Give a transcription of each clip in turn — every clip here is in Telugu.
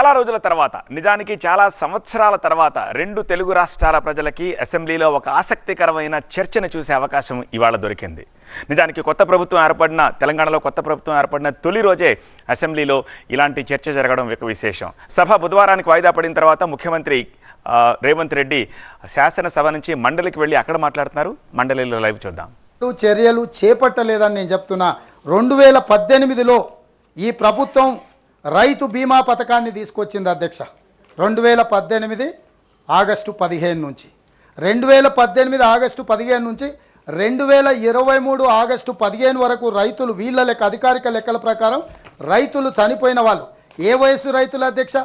చాలా రోజుల తర్వాత నిజానికి చాలా సంవత్సరాల తర్వాత రెండు తెలుగు రాష్ట్రాల ప్రజలకి అసెంబ్లీలో ఒక ఆసక్తికరమైన చర్చను చూసే అవకాశం ఇవాళ దొరికింది. నిజానికి కొత్త ప్రభుత్వం ఏర్పడిన తెలంగాణలో కొత్త ప్రభుత్వం ఏర్పడిన తొలి రోజే అసెంబ్లీలో ఇలాంటి చర్చ జరగడం ఒక విశేషం. సభ బుధవారానికి వాయిదా పడిన తర్వాత ముఖ్యమంత్రి రేవంత్ రెడ్డి శాసనసభ నుంచి మండలికి వెళ్ళి అక్కడ మాట్లాడుతున్నారు. మండలిలో లైవ్ చూద్దాం. చర్యలు చేపట్టలేదని నేను చెప్తున్నా. రెండు వేల పద్దెనిమిదిలో ఈ ప్రభుత్వం రైతు బీమా పథకాన్ని తీసుకొచ్చింది అధ్యక్ష. రెండు వేల పద్దెనిమిది ఆగస్టు పదిహేను నుంచి. రెండు వేల పద్దెనిమిది ఆగస్టు పదిహేను నుంచి రెండు వేల ఇరవై మూడు ఆగస్టు పదిహేను వరకు రైతులు వీళ్ళ లెక్క అధికారిక లెక్కల ప్రకారం రైతులు చనిపోయిన వాళ్ళు. ఏ వయసు రైతులు అధ్యక్ష?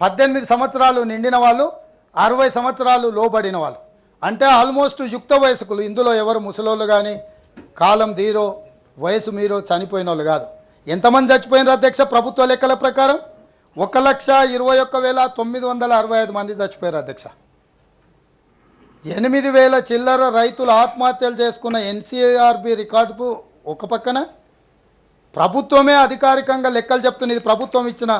పద్దెనిమిది సంవత్సరాలు నిండిన వాళ్ళు అరవై సంవత్సరాలు లోబడిన వాళ్ళు. అంటే ఆల్మోస్ట్ యుక్త వయస్కులు ఇందులో ఎవరు ముసలోళ్ళు కానీ కాలం దీరో వయసు మీరో చనిపోయిన వాళ్ళు కాదు. ఎంతమంది చచ్చిపోయినారు అధ్యక్ష ప్రభుత్వ లెక్కల ప్రకారం? ఒక లక్ష ఇరవై ఒక్క వేల తొమ్మిది వందల అరవై ఐదు మంది చచ్చిపోయారు అధ్యక్ష. ఎనిమిది వేల చిల్లర రైతులు ఆత్మహత్యలు చేసుకున్న ఎన్సీఆర్బి రికార్డుకు ఒక పక్కన ప్రభుత్వమే అధికారికంగా లెక్కలు చెప్తుంది. ఇది ప్రభుత్వం ఇచ్చిన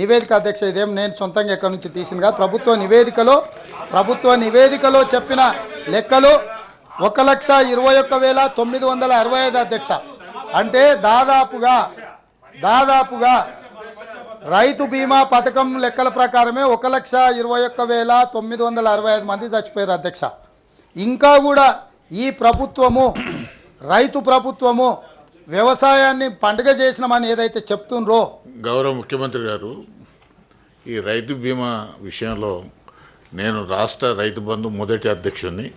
నివేదిక అధ్యక్ష. ఇదేం నేను సొంతంగా ఎక్కడి నుంచి తీసింది కాదు. ప్రభుత్వ నివేదికలో ప్రభుత్వ నివేదికలో చెప్పిన లెక్కలు ఒక లక్ష ఇరవై ఒక్క వేల తొమ్మిది వందల అరవై ఐదు అధ్యక్ష. అంటే దాదాపుగా దాదాపుగా రైతు బీమా పథకం లెక్కల ప్రకారమే ఒక లక్ష ఇరవై ఒక్క వేల తొమ్మిది వందల అరవై ఐదు మంది చచ్చిపోయారు అధ్యక్ష. ఇంకా కూడా ఈ ప్రభుత్వము రైతు ప్రభుత్వము వ్యవసాయాన్ని పండుగ చేసినామని ఏదైతే చెప్తుండ్రో గౌరవ ముఖ్యమంత్రి గారు ఈ రైతు బీమా విషయంలో నేను రాష్ట్ర రైతు బంధు మొదటి అధ్యక్షుడిని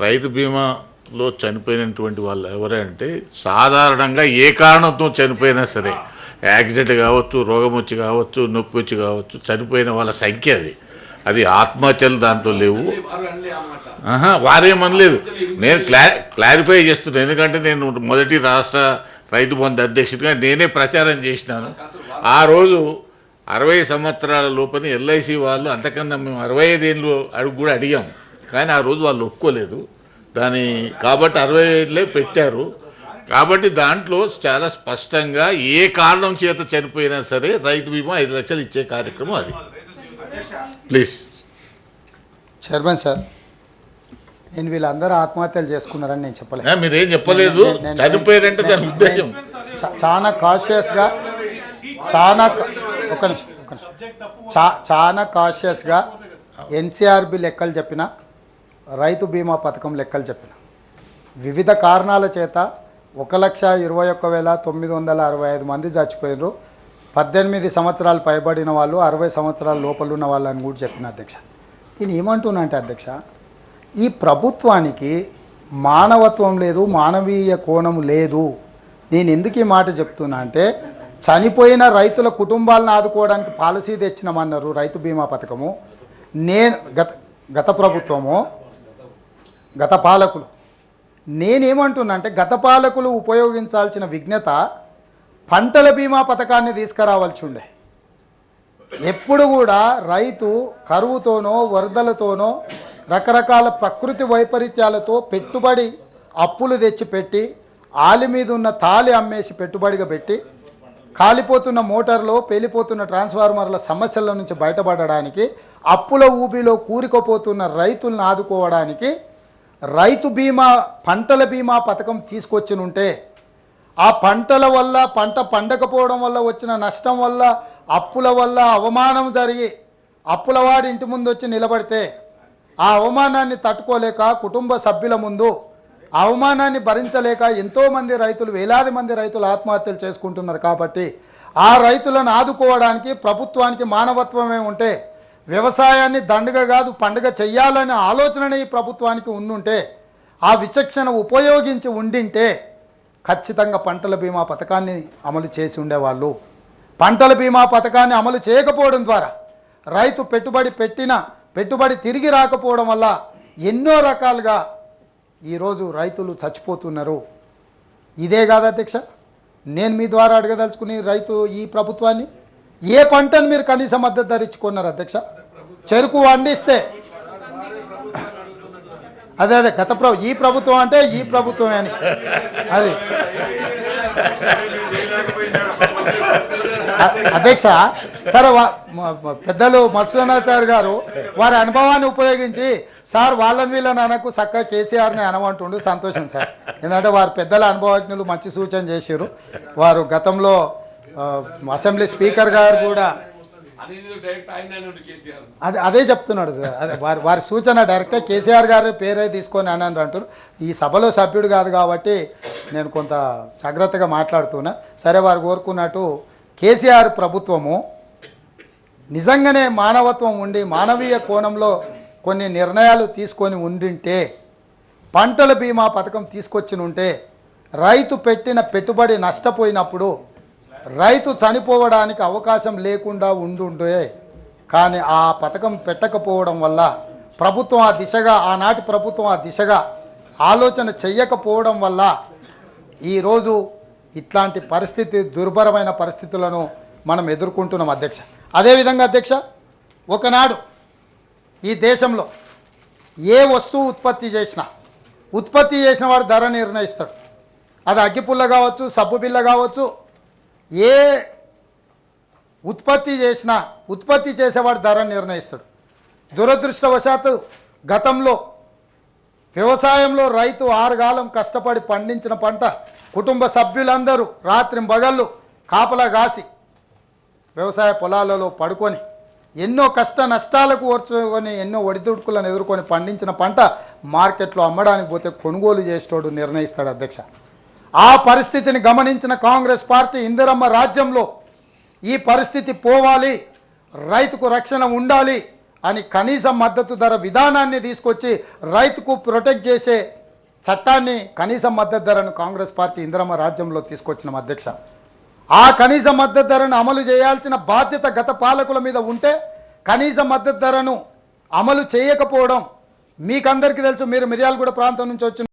రైతు బీమా లో చనిపోయినటువంటి వాళ్ళు ఎవరంటే సాధారణంగా ఏ కారణంతో చనిపోయినా సరే. యాక్సిడెంట్ కావచ్చు రోగం వచ్చి కావచ్చు నొప్పి వచ్చి కావచ్చు చనిపోయిన వాళ్ళ సంఖ్య అది. అది ఆత్మహత్యలు దాంట్లో లేవు. వారేమనలేదు నేను క్లా క్లారిఫై చేస్తున్నాను ఎందుకంటే నేను మొదటి రాష్ట్ర రైతు బంధు అధ్యక్షుడిగా నేనే ప్రచారం చేసినాను. ఆ రోజు అరవై సంవత్సరాల లోపల ఎల్ఐసి వాళ్ళు అంతకన్నా మేము అరవై ఐదేళ్ళు అడుగు కూడా అడిగాం. కానీ ఆ రోజు వాళ్ళు ఒప్పుకోలేదు. దాని కాబట్టి అరవై ఐదులే పెట్టారు. కాబట్టి దాంట్లో చాలా స్పష్టంగా ఏ కారణం చేత చనిపోయినా సరే రైతు బీమా ఐదు లక్షలు ఇచ్చే కార్యక్రమం అది. ప్లీజ్. చైర్మన్ సార్ నేను వీళ్ళందరూ ఆత్మహత్యలు చేసుకున్నారని నేను చెప్పలేదు ఏ, మీరేం చెప్పలేదు? చనిపోయారంటే దాని ఉద్దేశం. చాలా కాషియస్గా చాలా ఒక నిమిషం చాలా కాషియస్గా ఎన్సీఆర్బి లెక్కలు చెప్పిన రైతు బీమా పథకం లెక్కలు చెప్పిన. వివిధ కారణాల చేత ఒక లక్ష ఇరవై ఒక్క వేల తొమ్మిది వందల అరవై ఐదు మంది చచ్చిపోయినారు పద్దెనిమిది సంవత్సరాలు పైబడిన వాళ్ళు అరవై సంవత్సరాల లోపల ఉన్న వాళ్ళని కూడా చెప్పిన అధ్యక్ష. నేను ఏమంటున్నా అంటే అధ్యక్ష ఈ ప్రభుత్వానికి మానవత్వం లేదు మానవీయ కోణం లేదు. నేను ఎందుకు ఈ మాట చెప్తున్నా అంటే చనిపోయిన రైతుల కుటుంబాలను ఆదుకోవడానికి పాలసీ తెచ్చినామన్నారు రైతు బీమా పథకము. నేను గత గత ప్రభుత్వము గత పాలకులు నేనేమంటున్నా అంటే గత పాలకులు ఉపయోగించాల్సిన విజ్ఞత పంటల బీమా పథకాన్ని తీసుకురావాల్సి ఉండే. ఎప్పుడు కూడా రైతు కరువుతోనో వరదలతోనో రకరకాల ప్రకృతి వైపరీత్యాలతో పెట్టుబడి అప్పులు తెచ్చి పెట్టి ఆలి మీద ఉన్న తాలి అమ్మేసి పెట్టుబడిగా పెట్టి కాలిపోతున్న మోటార్లో పేలిపోతున్న ట్రాన్స్ఫార్మర్ల సమస్యల నుంచి బయటపడడానికి అప్పుల ఊబిలో కూరుకుపోతున్న రైతులను ఆదుకోవడానికి రైతు బీమా పంటల బీమా పథకం తీసుకొచ్చినుంటే ఆ పంటల వల్ల పంట పండకపోవడం వల్ల వచ్చిన నష్టం వల్ల అప్పుల వల్ల అవమానం జరిగి అప్పులవాడి ఇంటి ముందు వచ్చి నిలబడితే ఆ అవమానాన్ని తట్టుకోలేక కుటుంబ సభ్యుల ముందు అవమానాన్ని భరించలేక ఎంతోమంది రైతులు వేలాది మంది రైతులు ఆత్మహత్యలు చేసుకుంటున్నారు కాబట్టి ఆ రైతులను ఆదుకోవడానికి ప్రభుత్వానికి మానవత్వమే ఉంటే వ్యవసాయాన్ని దండగ కాదు పండుగ చెయ్యాలనే ఆలోచననే ఈ ప్రభుత్వానికి ఉండుంటే ఆ విచక్షణ ఉపయోగించి ఉండింటే ఖచ్చితంగా పంటల బీమా పథకాన్ని అమలు చేసి ఉండేవాళ్ళు. పంటల బీమా పథకాన్ని అమలు చేయకపోవడం ద్వారా రైతు పెట్టుబడి పెట్టిన పెట్టుబడి తిరిగి రాకపోవడం వల్ల ఎన్నో రకాలుగా ఈరోజు రైతులు చచ్చిపోతున్నారు. ఇదే కాదు అధ్యక్ష నేను మీ ద్వారా అడగదలుచుకుని రైతు ఈ ప్రభుత్వాన్ని? ఏ పంటను మీరు కనీస మద్దతు ధర ఇచ్చుకున్నారు అధ్యక్ష? చెరుకు వండిస్తే అదే అదే గత ప్రభు ఈ ప్రభుత్వం అంటే ఈ ప్రభుత్వమే అని. అది. అధ్యక్ష సరే పెద్దలు మత్స్యనాచారి గారు వారి అనుభవాన్ని ఉపయోగించి సార్ వాళ్ళని వీళ్ళని అనకు చక్కగా కేసీఆర్ని అనమంటుండు. సంతోషం సార్. ఎందుకంటే వారు పెద్దల అనుభవజ్ఞులు మంచి సూచన చేశారు. వారు గతంలో అసెంబ్లీ స్పీకర్ గారు కూడా. అదే అదే చెప్తున్నాడు సార్. అదే వారి వారి సూచన డైరెక్ట్గా కేసీఆర్ గారి పేరే తీసుకొని అని అని అంటారు ఈ సభలో సభ్యుడు కాదు కాబట్టి నేను కొంత జాగ్రత్తగా మాట్లాడుతున్నా. సరే వారు కోరుకున్నట్టు కేసీఆర్ ప్రభుత్వము నిజంగానే మానవత్వం ఉండి మానవీయ కోణంలో కొన్ని నిర్ణయాలు తీసుకొని ఉండింటే పంటల బీమా పథకం తీసుకొచ్చి ఉంటే రైతు పెట్టిన పెట్టుబడి నష్టపోయినప్పుడు రైతు చనిపోవడానికి అవకాశం లేకుండా ఉండుంటే కానీ ఆ పథకం పెట్టకపోవడం వల్ల ప్రభుత్వం ఆ దిశగా ఆనాటి ప్రభుత్వం ఆ దిశగా ఆలోచన చెయ్యకపోవడం వల్ల ఈరోజు ఇట్లాంటి పరిస్థితి దుర్భరమైన పరిస్థితులను మనం ఎదుర్కొంటున్నాం అధ్యక్ష. అదేవిధంగా అధ్యక్ష ఒకనాడు ఈ దేశంలో ఏ వస్తువు ఉత్పత్తి చేసినా ఉత్పత్తి చేసిన వాడు ధర నిర్ణయిస్తాడు. అది అగ్గిపుల్ల కావచ్చు సబ్బు బిల్ల కావచ్చు ఏ ఉత్పత్తి చేసినా ఉత్పత్తి చేసేవాడు ధర నిర్ణయిస్తాడు. దురదృష్టవశాత్తు గతంలో వ్యవసాయంలో రైతు ఆరుగాలం కష్టపడి పండించిన పంట కుటుంబ సభ్యులందరూ రాత్రి బగళ్ళు కాపలా కాసి వ్యవసాయ పొలాలలో పడుకొని ఎన్నో కష్ట నష్టాలకు ఓర్చుకొని ఎన్నో ఒడిదుడుకులను ఎదుర్కొని పండించిన పంట మార్కెట్లో అమ్మడానికి పోతే కొనుగోలు చేసేటోడు నిర్ణయిస్తాడు అధ్యక్ష. ఆ పరిస్థితిని గమనించిన కాంగ్రెస్ పార్టీ ఇందిరమ్మ రాజ్యంలో ఈ పరిస్థితి పోవాలి రైతుకు రక్షణ ఉండాలి అని కనీస మద్దతు ధర విధానాన్ని తీసుకొచ్చి రైతుకు ప్రొటెక్ట్ చేసే చట్టాన్ని కనీస మద్దతు ధరను కాంగ్రెస్ పార్టీ ఇందిరమ్మ రాజ్యంలో తీసుకొచ్చిన అధ్యక్ష. ఆ కనీస మద్దతు ధరను అమలు చేయాల్సిన బాధ్యత గత పాలకుల మీద ఉంటే కనీస మద్దతు ధరను అమలు చేయకపోవడం మీకందరికీ తెలుసు మీరు మిర్యాలగూడ ప్రాంతం నుంచి వచ్చిన